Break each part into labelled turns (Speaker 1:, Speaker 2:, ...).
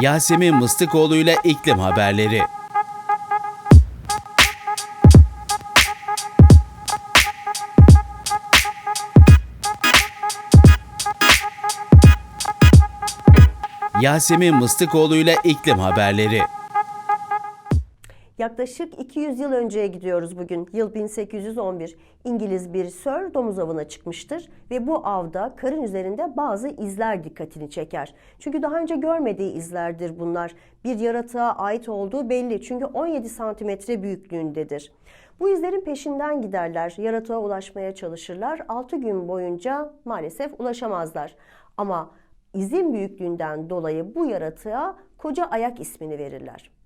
Speaker 1: Yasemin Mıstıkoğlu ile iklim haberleri. Yasemin Mıstıkoğlu ile iklim haberleri.
Speaker 2: Yaklaşık 200 yıl önceye gidiyoruz bugün. Yıl 1811. İngiliz bir sör domuz avına çıkmıştır ve bu avda karın üzerinde bazı izler dikkatini çeker. Çünkü daha önce görmediği izlerdir bunlar. Bir yaratığa ait olduğu belli çünkü 17 santimetre büyüklüğündedir. Bu izlerin peşinden giderler, yaratığa ulaşmaya çalışırlar. 6 gün boyunca maalesef ulaşamazlar. Ama izin büyüklüğünden dolayı bu yaratığa koca ayak ismini verirler.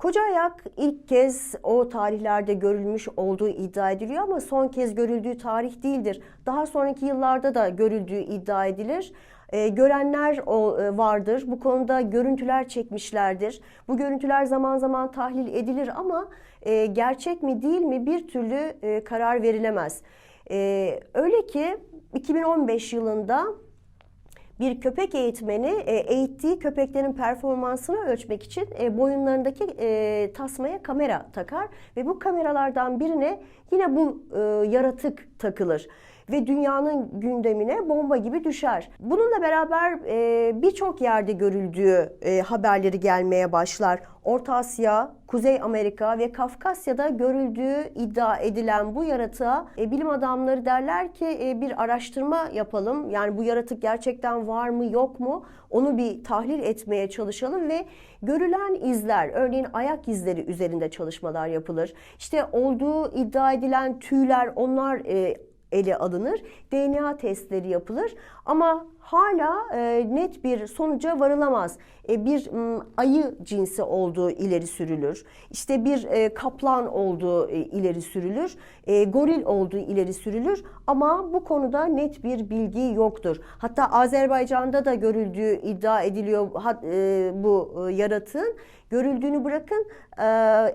Speaker 2: Koca ayak ilk kez o tarihlerde görülmüş olduğu iddia ediliyor ama son kez görüldüğü tarih değildir. Daha sonraki yıllarda da görüldüğü iddia edilir. Ee, görenler o, e, vardır. Bu konuda görüntüler çekmişlerdir. Bu görüntüler zaman zaman tahlil edilir ama e, gerçek mi değil mi bir türlü e, karar verilemez. E, öyle ki 2015 yılında bir köpek eğitmeni e, eğittiği köpeklerin performansını ölçmek için e, boyunlarındaki e, tasmaya kamera takar ve bu kameralardan birine yine bu e, yaratık takılır ve dünyanın gündemine bomba gibi düşer. Bununla beraber e, birçok yerde görüldüğü e, haberleri gelmeye başlar. Orta Asya, Kuzey Amerika ve Kafkasya'da görüldüğü iddia edilen bu yaratığa e, bilim adamları derler ki e, bir araştırma yapalım. Yani bu yaratık gerçekten var mı yok mu onu bir tahlil etmeye çalışalım ve görülen izler örneğin ayak izleri üzerinde çalışmalar yapılır. İşte olduğu iddia edilen tüyler onlar e, ele alınır. DNA testleri yapılır ama hala e, net bir sonuca varılamaz. E, bir m, ayı cinsi olduğu ileri sürülür. İşte bir e, kaplan olduğu e, ileri sürülür. E, goril olduğu ileri sürülür ama bu konuda net bir bilgi yoktur. Hatta Azerbaycan'da da görüldüğü iddia ediliyor ha, e, bu e, yaratığın görüldüğünü bırakın e,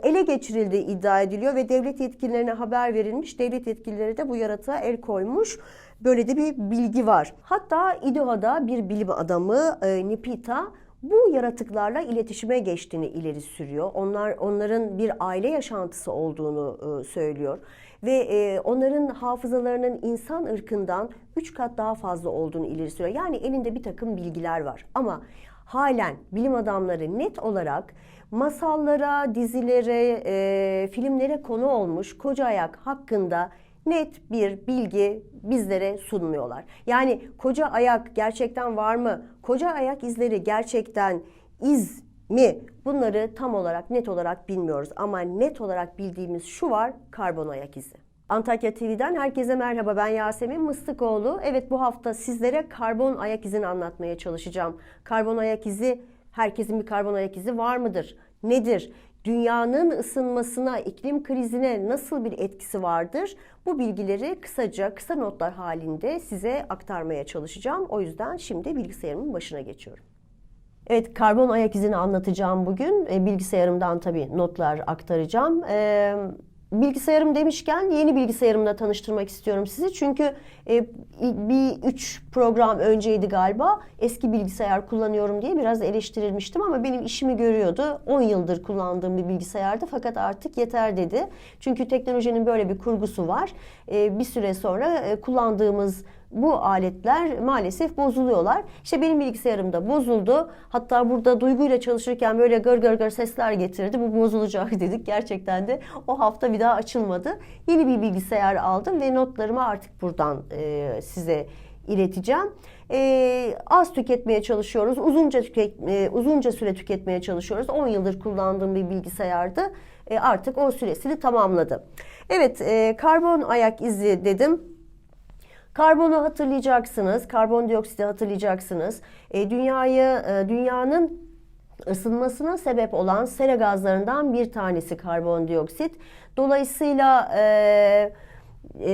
Speaker 2: ele geçirildiği iddia ediliyor ve devlet yetkililerine haber verilmiş. Devlet yetkilileri de bu yaratığa el koymuş. Böyle de bir bilgi var. Hatta İDOHA'da bir bilim adamı e, Nipita bu yaratıklarla iletişime geçtiğini ileri sürüyor. Onlar onların bir aile yaşantısı olduğunu e, söylüyor ve e, onların hafızalarının insan ırkından 3 kat daha fazla olduğunu ileri sürüyor. Yani elinde bir takım bilgiler var ama halen bilim adamları net olarak masallara, dizilere, e, filmlere konu olmuş koca ayak hakkında net bir bilgi bizlere sunmuyorlar. Yani koca ayak gerçekten var mı? Koca ayak izleri gerçekten iz mi? Bunları tam olarak net olarak bilmiyoruz ama net olarak bildiğimiz şu var karbon ayak izi. Antakya TV'den herkese merhaba ben Yasemin Mıstıkoğlu. Evet bu hafta sizlere karbon ayak izini anlatmaya çalışacağım. Karbon ayak izi herkesin bir karbon ayak izi var mıdır? Nedir? Dünyanın ısınmasına, iklim krizine nasıl bir etkisi vardır? Bu bilgileri kısaca, kısa notlar halinde size aktarmaya çalışacağım. O yüzden şimdi bilgisayarımın başına geçiyorum. Evet, karbon ayak izini anlatacağım bugün. E, bilgisayarımdan tabii notlar aktaracağım. Bilgisayarım demişken yeni bilgisayarımla tanıştırmak istiyorum sizi. Çünkü e, bir üç program önceydi galiba eski bilgisayar kullanıyorum diye biraz eleştirilmiştim ama benim işimi görüyordu. 10 yıldır kullandığım bir bilgisayardı fakat artık yeter dedi. Çünkü teknolojinin böyle bir kurgusu var. E, bir süre sonra e, kullandığımız bu aletler maalesef bozuluyorlar. İşte benim bilgisayarım da bozuldu. Hatta burada duyguyla çalışırken böyle gır gır gır sesler getirdi. Bu bozulacak dedik. Gerçekten de o hafta bir daha açılmadı. Yeni bir bilgisayar aldım ve notlarımı artık buradan e, size ileteceğim. E, az tüketmeye çalışıyoruz. Uzunca tüket, e, uzunca süre tüketmeye çalışıyoruz. 10 yıldır kullandığım bir bilgisayardı. E, artık o süresini tamamladı. Evet, e, karbon ayak izi dedim. Karbonu hatırlayacaksınız, karbondioksiti hatırlayacaksınız. E, dünyayı, e, dünyanın ısınmasına sebep olan sera gazlarından bir tanesi karbondioksit. Dolayısıyla e, e,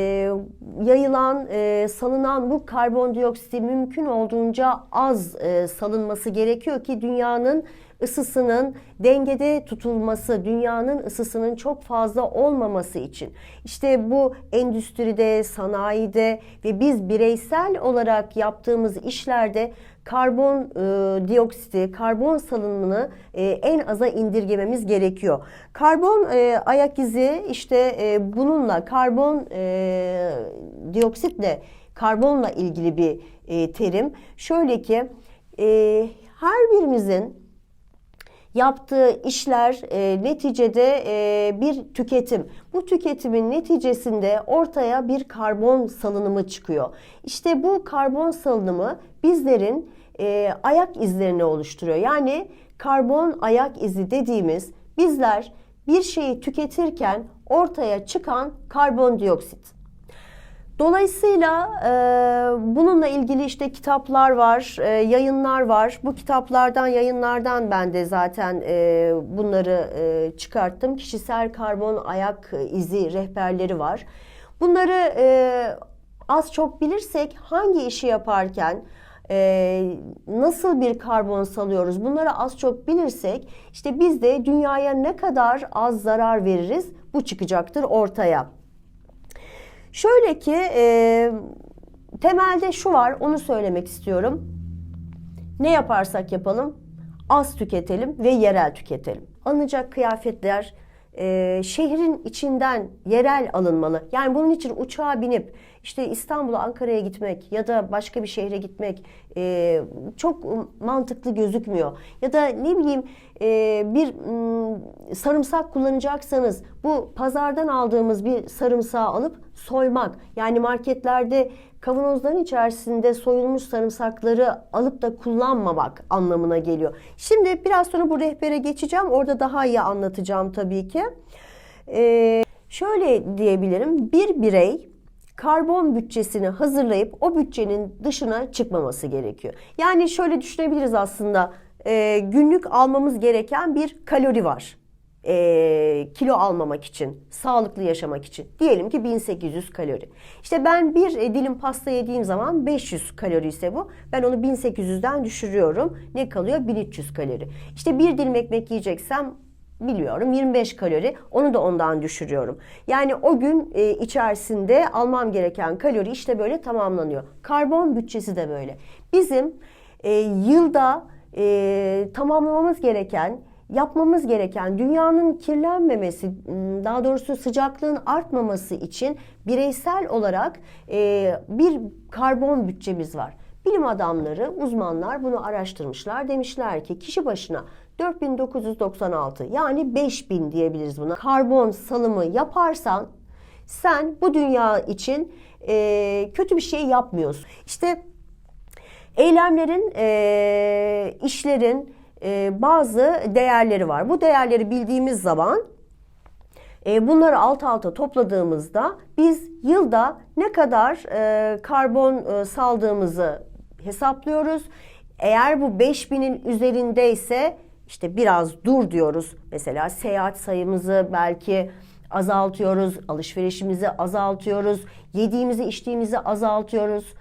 Speaker 2: yayılan, e, salınan bu karbondioksiti mümkün olduğunca az e, salınması gerekiyor ki dünyanın ısısının dengede tutulması, dünyanın ısısının çok fazla olmaması için. İşte bu endüstride, sanayide ve biz bireysel olarak yaptığımız işlerde karbon e, dioksiti, karbon salınımını e, en aza indirgememiz gerekiyor. Karbon e, ayak izi işte e, bununla karbon e, dioksitle karbonla ilgili bir e, terim. Şöyle ki e, her birimizin yaptığı işler e, neticede e, bir tüketim. Bu tüketimin neticesinde ortaya bir karbon salınımı çıkıyor. İşte bu karbon salınımı bizlerin e, ayak izlerini oluşturuyor. Yani karbon ayak izi dediğimiz bizler bir şeyi tüketirken ortaya çıkan karbondioksit. Dolayısıyla e, bununla ilgili işte kitaplar var, e, yayınlar var. Bu kitaplardan, yayınlardan ben de zaten e, bunları e, çıkarttım. Kişisel karbon ayak izi rehberleri var. Bunları e, az çok bilirsek hangi işi yaparken e, nasıl bir karbon salıyoruz bunları az çok bilirsek işte biz de dünyaya ne kadar az zarar veririz bu çıkacaktır ortaya. Şöyle ki e, temelde şu var onu söylemek istiyorum. Ne yaparsak yapalım az tüketelim ve yerel tüketelim. Alınacak kıyafetler e, şehrin içinden yerel alınmalı. Yani bunun için uçağa binip işte İstanbul'a Ankara'ya gitmek ya da başka bir şehre gitmek e, çok mantıklı gözükmüyor. Ya da ne bileyim e, bir sarımsak kullanacaksanız bu pazardan aldığımız bir sarımsağı alıp soymak. Yani marketlerde kavanozların içerisinde soyulmuş sarımsakları alıp da kullanmamak anlamına geliyor. Şimdi biraz sonra bu rehbere geçeceğim. Orada daha iyi anlatacağım tabii ki. Ee, şöyle diyebilirim. Bir birey karbon bütçesini hazırlayıp o bütçenin dışına çıkmaması gerekiyor. Yani şöyle düşünebiliriz aslında. Ee, günlük almamız gereken bir kalori var e, kilo almamak için, sağlıklı yaşamak için. Diyelim ki 1800 kalori. İşte ben bir e, dilim pasta yediğim zaman 500 kalori ise bu. Ben onu 1800'den düşürüyorum. Ne kalıyor? 1300 kalori. İşte bir dilim ekmek yiyeceksem biliyorum 25 kalori onu da ondan düşürüyorum. Yani o gün e, içerisinde almam gereken kalori işte böyle tamamlanıyor. Karbon bütçesi de böyle. Bizim e, yılda e, tamamlamamız gereken yapmamız gereken dünyanın kirlenmemesi, daha doğrusu sıcaklığın artmaması için bireysel olarak e, bir karbon bütçemiz var. Bilim adamları, uzmanlar bunu araştırmışlar. Demişler ki kişi başına 4996 yani 5000 diyebiliriz buna. Karbon salımı yaparsan sen bu dünya için e, kötü bir şey yapmıyorsun. İşte eylemlerin, e, işlerin, e, bazı değerleri var. Bu değerleri bildiğimiz zaman e, bunları alt alta topladığımızda biz yılda ne kadar e, karbon saldığımızı hesaplıyoruz. Eğer bu 5000'in üzerindeyse işte biraz dur diyoruz. Mesela seyahat sayımızı belki azaltıyoruz, alışverişimizi azaltıyoruz, yediğimizi içtiğimizi azaltıyoruz.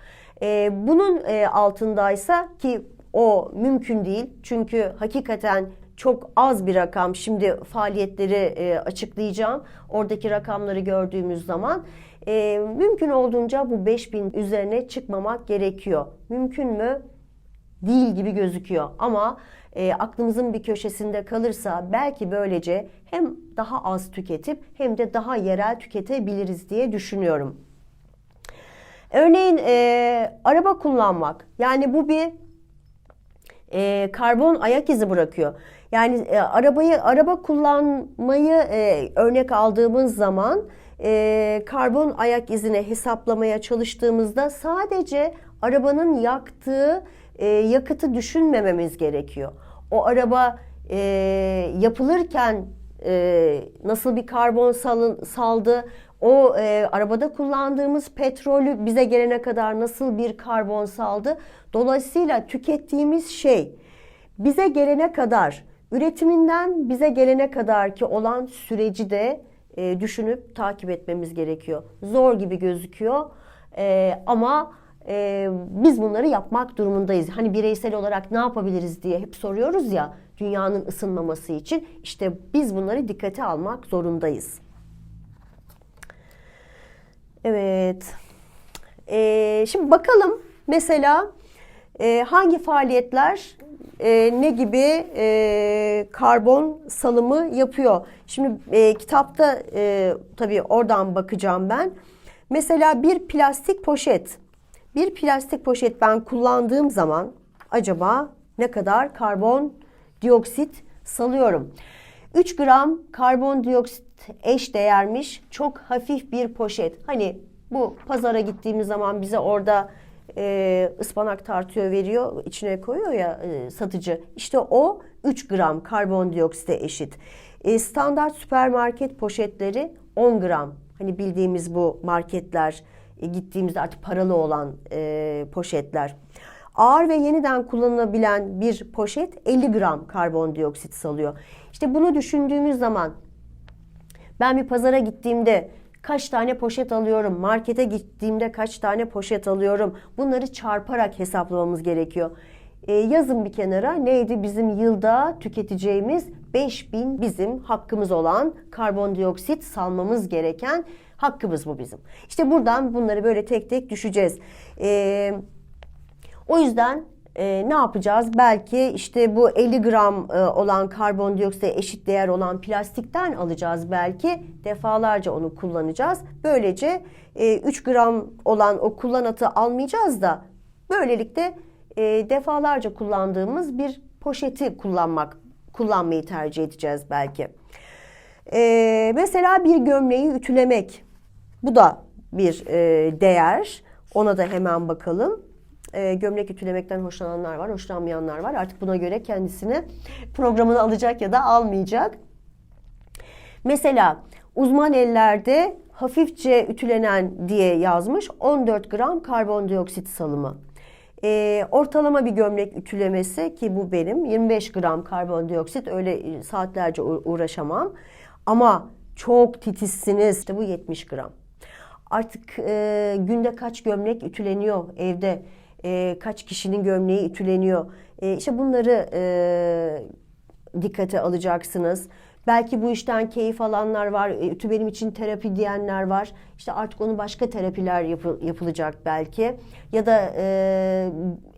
Speaker 2: Bunun altındaysa ki o mümkün değil. Çünkü hakikaten çok az bir rakam. Şimdi faaliyetleri e, açıklayacağım. Oradaki rakamları gördüğümüz zaman e, mümkün olduğunca bu 5000 üzerine çıkmamak gerekiyor. Mümkün mü? Değil gibi gözüküyor. Ama e, aklımızın bir köşesinde kalırsa belki böylece hem daha az tüketip hem de daha yerel tüketebiliriz diye düşünüyorum. Örneğin e, araba kullanmak. Yani bu bir e, karbon ayak izi bırakıyor. Yani e, arabayı araba kullanmayı e, örnek aldığımız zaman e, karbon ayak izini hesaplamaya çalıştığımızda sadece arabanın yaktığı e, yakıtı düşünmememiz gerekiyor. O araba e, yapılırken e, nasıl bir karbon salın, saldı, o e, arabada kullandığımız petrolü bize gelene kadar nasıl bir karbon saldı. Dolayısıyla tükettiğimiz şey bize gelene kadar, üretiminden bize gelene kadar ki olan süreci de e, düşünüp takip etmemiz gerekiyor. Zor gibi gözüküyor e, ama e, biz bunları yapmak durumundayız. Hani bireysel olarak ne yapabiliriz diye hep soruyoruz ya dünyanın ısınmaması için. İşte biz bunları dikkate almak zorundayız. Evet. Ee, şimdi bakalım mesela E, hangi faaliyetler e, ne gibi e, karbon salımı yapıyor? Şimdi e, kitapta e, tabii oradan bakacağım ben. Mesela bir plastik poşet. Bir plastik poşet ben kullandığım zaman acaba ne kadar karbon dioksit salıyorum? 3 gram karbondioksit eş değermiş çok hafif bir poşet. Hani bu pazara gittiğimiz zaman bize orada e, ıspanak tartıyor veriyor içine koyuyor ya e, satıcı. İşte o 3 gram karbondioksite eşit. E, standart süpermarket poşetleri 10 gram. Hani bildiğimiz bu marketler e, gittiğimizde artık paralı olan e, poşetler. Ağır ve yeniden kullanılabilen bir poşet 50 gram karbondioksit salıyor. İşte bunu düşündüğümüz zaman ben bir pazara gittiğimde kaç tane poşet alıyorum, markete gittiğimde kaç tane poşet alıyorum bunları çarparak hesaplamamız gerekiyor. E, yazın bir kenara neydi bizim yılda tüketeceğimiz 5000 bizim hakkımız olan karbondioksit salmamız gereken hakkımız bu bizim. İşte buradan bunları böyle tek tek düşeceğiz. Eee o yüzden e, ne yapacağız? Belki işte bu 50 gram e, olan karbondioksite eşit değer olan plastikten alacağız belki. Defalarca onu kullanacağız. Böylece e, 3 gram olan o kullanatı almayacağız da böylelikle e, defalarca kullandığımız bir poşeti kullanmak kullanmayı tercih edeceğiz belki. E, mesela bir gömleği ütülemek. Bu da bir e, değer. Ona da hemen bakalım e, gömlek ütülemekten hoşlananlar var, hoşlanmayanlar var. Artık buna göre kendisini programını alacak ya da almayacak. Mesela uzman ellerde hafifçe ütülenen diye yazmış 14 gram karbondioksit salımı. E, ortalama bir gömlek ütülemesi ki bu benim 25 gram karbondioksit öyle saatlerce uğraşamam. Ama çok titizsiniz işte bu 70 gram. Artık e, günde kaç gömlek ütüleniyor evde? E, kaç kişinin gömleği ütüleniyor. E, işte bunları e, dikkate alacaksınız. Belki bu işten keyif alanlar var, e, ütü benim için terapi diyenler var. İşte artık onu başka terapiler yapı, yapılacak belki. Ya da e,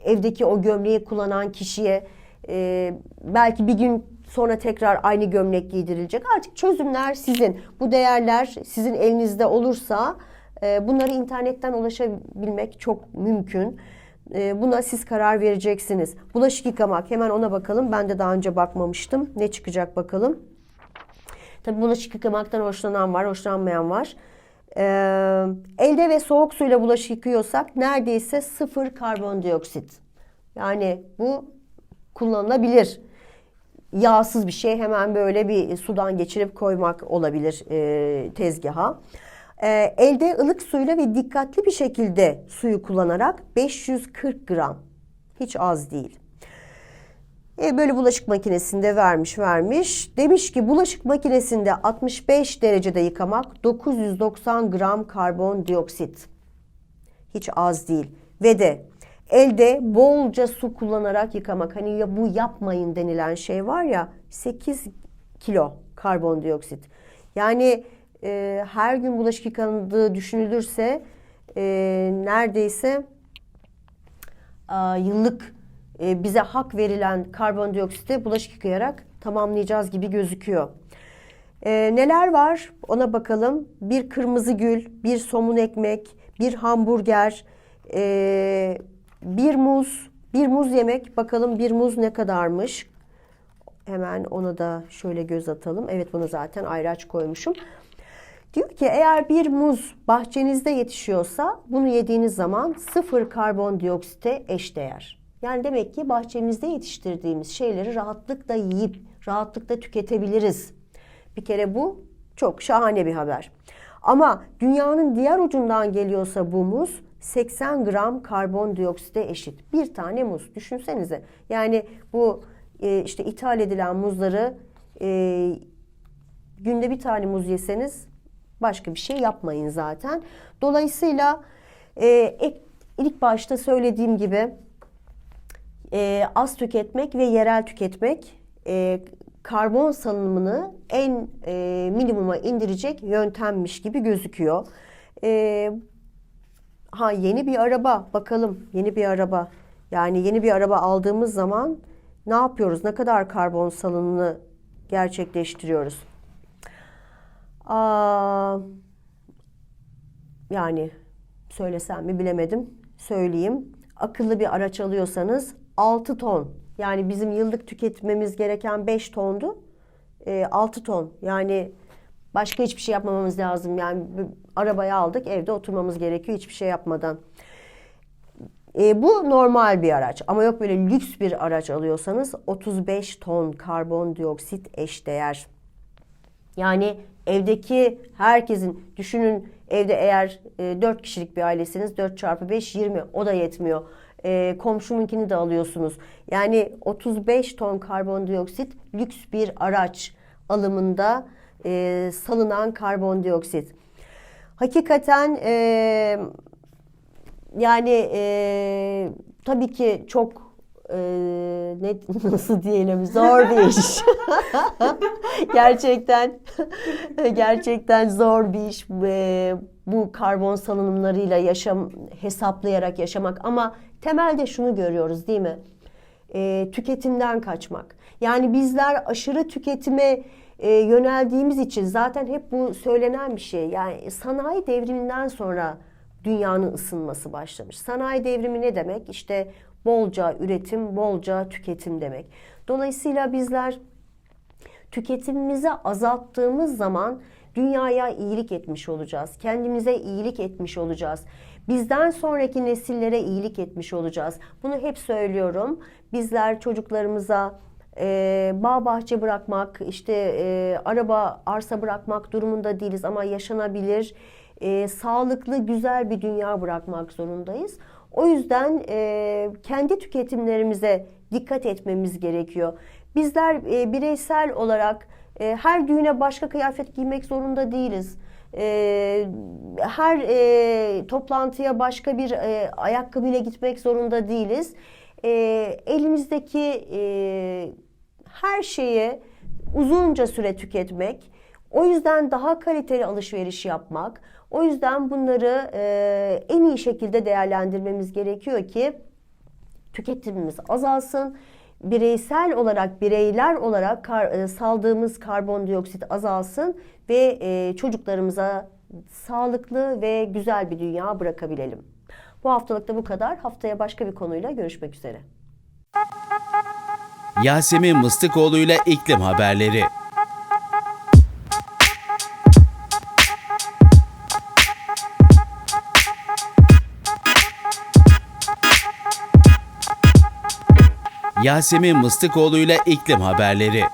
Speaker 2: evdeki o gömleği kullanan kişiye e, belki bir gün sonra tekrar aynı gömlek giydirilecek. Artık çözümler sizin. Bu değerler sizin elinizde olursa e, bunları internetten ulaşabilmek çok mümkün. E, buna siz karar vereceksiniz. Bulaşık yıkamak hemen ona bakalım. Ben de daha önce bakmamıştım. Ne çıkacak bakalım. Tabi bulaşık yıkamaktan hoşlanan var, hoşlanmayan var. Ee, elde ve soğuk suyla bulaşık yıkıyorsak neredeyse sıfır karbondioksit. Yani bu kullanılabilir. Yağsız bir şey hemen böyle bir sudan geçirip koymak olabilir e, tezgaha. Ee, elde ılık suyla ve dikkatli bir şekilde suyu kullanarak 540 gram. Hiç az değil. E, böyle bulaşık makinesinde vermiş vermiş. Demiş ki bulaşık makinesinde 65 derecede yıkamak 990 gram karbondioksit. Hiç az değil. Ve de elde bolca su kullanarak yıkamak. Hani ya bu yapmayın denilen şey var ya 8 kilo karbondioksit. Yani e, her gün bulaşık yıkandığı düşünülürse e, neredeyse e, yıllık e, bize hak verilen karbondioksiti bulaşık yıkayarak tamamlayacağız gibi gözüküyor. E, neler var ona bakalım. Bir kırmızı gül, bir somun ekmek, bir hamburger, e, bir muz, bir muz yemek. Bakalım bir muz ne kadarmış? Hemen ona da şöyle göz atalım. Evet bunu zaten ayraç koymuşum. Diyor ki eğer bir muz bahçenizde yetişiyorsa bunu yediğiniz zaman sıfır karbondioksite eşdeğer. Yani demek ki bahçemizde yetiştirdiğimiz şeyleri rahatlıkla yiyip rahatlıkla tüketebiliriz. Bir kere bu çok şahane bir haber. Ama dünyanın diğer ucundan geliyorsa bu muz 80 gram karbondioksite eşit. Bir tane muz düşünsenize. Yani bu e, işte ithal edilen muzları e, günde bir tane muz yeseniz Başka bir şey yapmayın zaten. Dolayısıyla e, ilk başta söylediğim gibi e, az tüketmek ve yerel tüketmek e, karbon salınımını en e, minimuma indirecek yöntemmiş gibi gözüküyor. E, ha yeni bir araba bakalım yeni bir araba Yani yeni bir araba aldığımız zaman ne yapıyoruz? Ne kadar karbon salınımını gerçekleştiriyoruz? Aa, yani söylesem mi bilemedim. Söyleyeyim. Akıllı bir araç alıyorsanız 6 ton. Yani bizim yıllık tüketmemiz gereken 5 tondu. E, 6 ton. Yani başka hiçbir şey yapmamamız lazım. Yani arabayı aldık, evde oturmamız gerekiyor hiçbir şey yapmadan. E, bu normal bir araç ama yok böyle lüks bir araç alıyorsanız 35 ton karbondioksit eşdeğer. Yani evdeki herkesin düşünün evde eğer e, 4 kişilik bir ailesiniz 4 çarpı 5 20 o da yetmiyor. E, komşumunkini de alıyorsunuz. Yani 35 ton karbondioksit lüks bir araç alımında e, salınan karbondioksit. Hakikaten e, yani e, tabii ki çok e, ne nasıl diyelim zor bir iş. gerçekten gerçekten zor bir iş e, bu karbon salınımlarıyla yaşam hesaplayarak yaşamak ama temelde şunu görüyoruz değil mi? E, tüketimden kaçmak. Yani bizler aşırı tüketime e, yöneldiğimiz için zaten hep bu söylenen bir şey. Yani sanayi devriminden sonra dünyanın ısınması başlamış. Sanayi devrimi ne demek? İşte bolca üretim, bolca tüketim demek. Dolayısıyla bizler tüketimimizi azalttığımız zaman dünyaya iyilik etmiş olacağız. Kendimize iyilik etmiş olacağız. Bizden sonraki nesillere iyilik etmiş olacağız. Bunu hep söylüyorum. Bizler çocuklarımıza e, bağ bahçe bırakmak, işte e, araba, arsa bırakmak durumunda değiliz ama yaşanabilir, e, sağlıklı, güzel bir dünya bırakmak zorundayız. O yüzden e, kendi tüketimlerimize dikkat etmemiz gerekiyor. Bizler e, bireysel olarak e, her düğüne başka kıyafet giymek zorunda değiliz. E, her e, toplantıya başka bir e, ayakkabıyla gitmek zorunda değiliz. E, elimizdeki e, her şeyi uzunca süre tüketmek, o yüzden daha kaliteli alışveriş yapmak, o yüzden bunları e, en iyi şekilde değerlendirmemiz gerekiyor ki tüketimimiz azalsın. Bireysel olarak, bireyler olarak kar, e, saldığımız karbondioksit azalsın ve e, çocuklarımıza sağlıklı ve güzel bir dünya bırakabilelim. Bu haftalık da bu kadar. Haftaya başka bir konuyla görüşmek üzere.
Speaker 1: Yasemin Mıstıkoğlu ile iklim haberleri. Yasemin Mıstıkoğlu ile iklim haberleri.